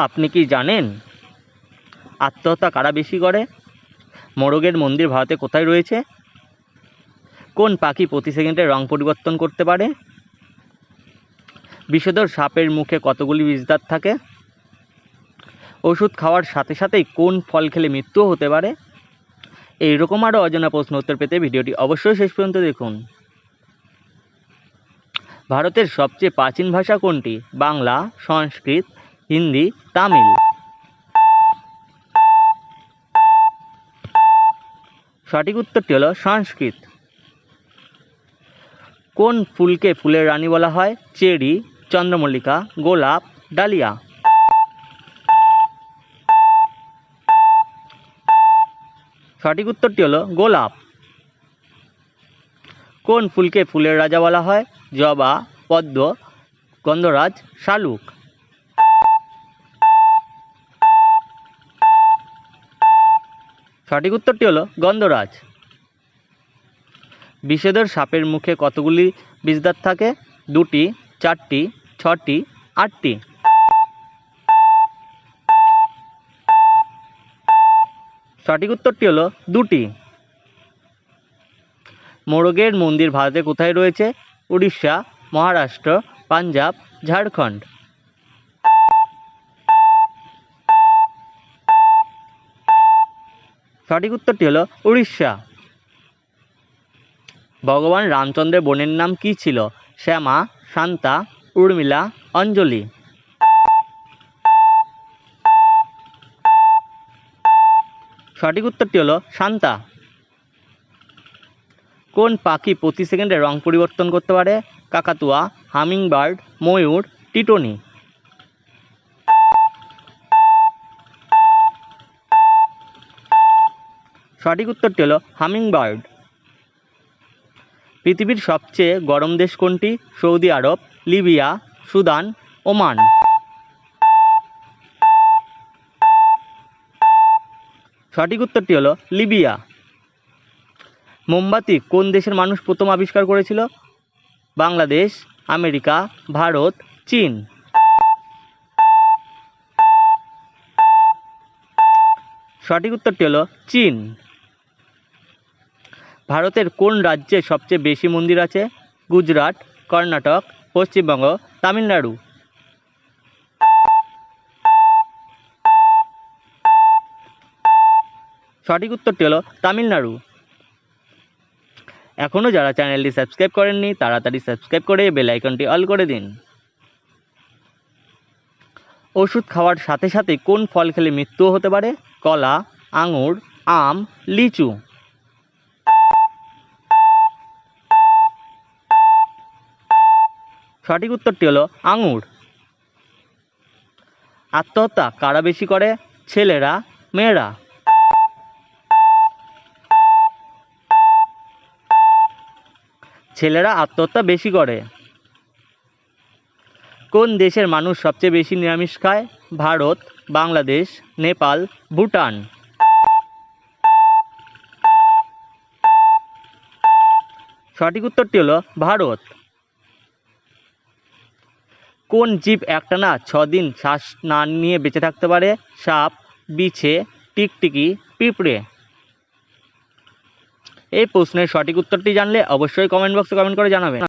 আপনি কি জানেন? আত্মহত্যা কারা বেশি করে? মোরগের মন্দির ভারতে কোথায় রয়েছে? কোন পাখি প্রতি সেকেন্ডে রং পরিবর্তন করতে পারে? বিষধর সাপের মুখে কতগুলি বিষদাঁত থাকে? ওষুধ খাওয়ার সাথে সাথেই কোন ফল খেলে মৃত্যুও হতে পারে? এইরকম আরও অজানা প্রশ্ন উত্তর পেতে ভিডিওটি অবশ্যই শেষ পর্যন্ত দেখুন। ভারতের সবচেয়ে প্রাচীন ভাষা কোনটি? বাংলা, সংস্কৃত হিন্দি, তামিল। সঠিক উত্তরটি হলো সংস্কৃত। কোন ফুলকে ফুলের রানী বলা হয়? চেরি, চন্দ্রমল্লিকা, গোলাপ, ডালিয়া। সঠিক উত্তরটি হলো গোলাপ। কোন ফুলকে ফুলের রাজা বলা হয়? জবা, পদ্ম, গন্ধরাজ, শালুক। সঠিক উত্তরটি হলো গন্ধরাজ। বিষধর সাপের মুখে কতগুলি বিষদাঁত থাকে? দুটি, চারটি, ছটি, আটটি। সঠিক উত্তরটি হলো দুটি। মোরগের মন্দির ভারতে কোথায় রয়েছে? উড়িষ্যা, মহারাষ্ট্র, পাঞ্জাব, ঝাড়খণ্ড। সঠিক উত্তরটি হলো উড়িষ্যা। ভগবান রামচন্দ্রের বোনের নাম কি ছিল? শ্যামা, শান্তা, উর্মিলা, অঞ্জলি। সঠিক উত্তরটি হলো শান্তা। কোন পাখি প্রতি সেকেন্ডে রং পরিবর্তন করতে পারে? কাকাতুয়া, হামিংবার্ড, ময়ূর, টিটনি। সঠিক উত্তরটি হলো হামিংবার্ড। পৃথিবীর সবচেয়ে গরম দেশ কোনটি? সৌদি আরব, লিবিয়া, সুদান, ওমান। সঠিক উত্তরটি হলো লিবিয়া। মোমবাতি কোন দেশের মানুষ প্রথম আবিষ্কার করেছিল? বাংলাদেশ, আমেরিকা, ভারত, চীন। সঠিক উত্তরটি হলো চীন। ভারতের কোন রাজ্যে সবচেয়ে বেশি মন্দির আছে? গুজরাট, কর্ণাটক, পশ্চিমবঙ্গ, তামিলনাড়ু। সঠিক উত্তরটি হলো তামিলনাড়ু। এখনও যারা চ্যানেলটি সাবস্ক্রাইব করেননি, তাড়াতাড়ি সাবস্ক্রাইব করে বেল আইকনটি অল করে দিন। ওষুধ খাওয়ার সাথে সাথে কোন ফল খেলে মৃত্যুও হতে পারে? কলা, আঙুর, আম, লিচু। সঠিক উত্তরটি হলো আঙুর। আত্মহত্যা কারা বেশি করে? ছেলেরা, মেয়েরা। ছেলেরা আত্মহত্যা বেশি করে। কোন দেশের মানুষ সবচেয়ে বেশি নিরামিষ খায়? ভারত, বাংলাদেশ, নেপাল, ভুটান। সঠিক উত্তরটি হলো ভারত। কোন জীব একটানা ছদিন শ্বাস না নিয়ে বেঁচে থাকতে পারে? সাপ, বিছে, টিকটিকি, পিঁপড়ে। এই প্রশ্নের সঠিক উত্তরটি জানলে অবশ্যই কমেন্ট বক্সে কমেন্ট করে জানাবেন।